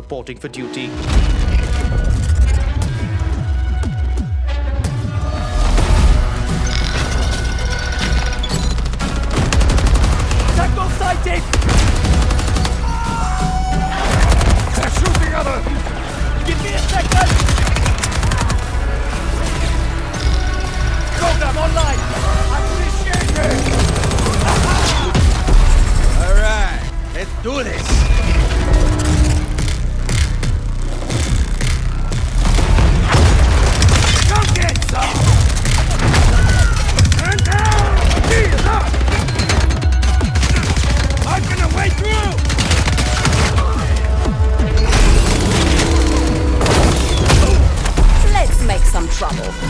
reporting for duty. Tango sighted! Ah! They're shooting at us! Give me a second! Program online! Appreciate it! All right, let's do this. trouble.